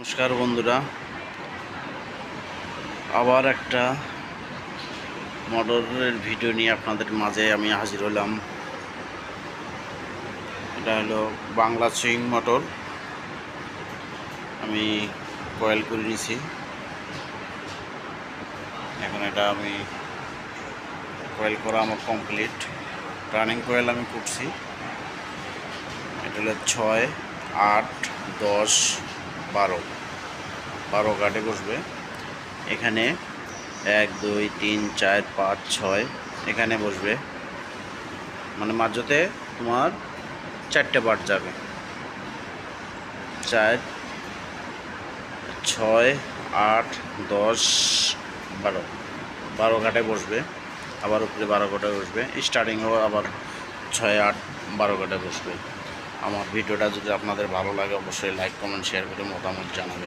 নমস্কার বন্ধুরা। আবার একটা মোটরের ভিডিও নিয়ে আপনাদের মাঝে আমি হাজির হলাম। এটা হলো বাংলা সুইং মোটর আমি কয়েল করে নিছি। এখন এটা আমি কয়েল করা আমার কমপ্লিট। রানিং কয়েল আমি করছি। এটা হলো ছয়, আট, দশ বারো বারো গাটে বসবে। এখানে এক, দুই, তিন, চার, পাঁচ, ছয় এখানে বসবে। মানে মাঝতে তোমার চারটে পার্ট যাবে। চার, ছয়, আট, দশ, বারো। বারো ঘাটে বসবে। আবার উপরে বারো ঘাটে বসবে। স্টার্টিংও আবার ছয়, আট, বারো ঘাটে বসবে। আমার ভিডিওটা যদি আপনাদের ভালো লাগে অবশ্যই লাইক কমেন্ট শেয়ার করে মতামত জানাবেন।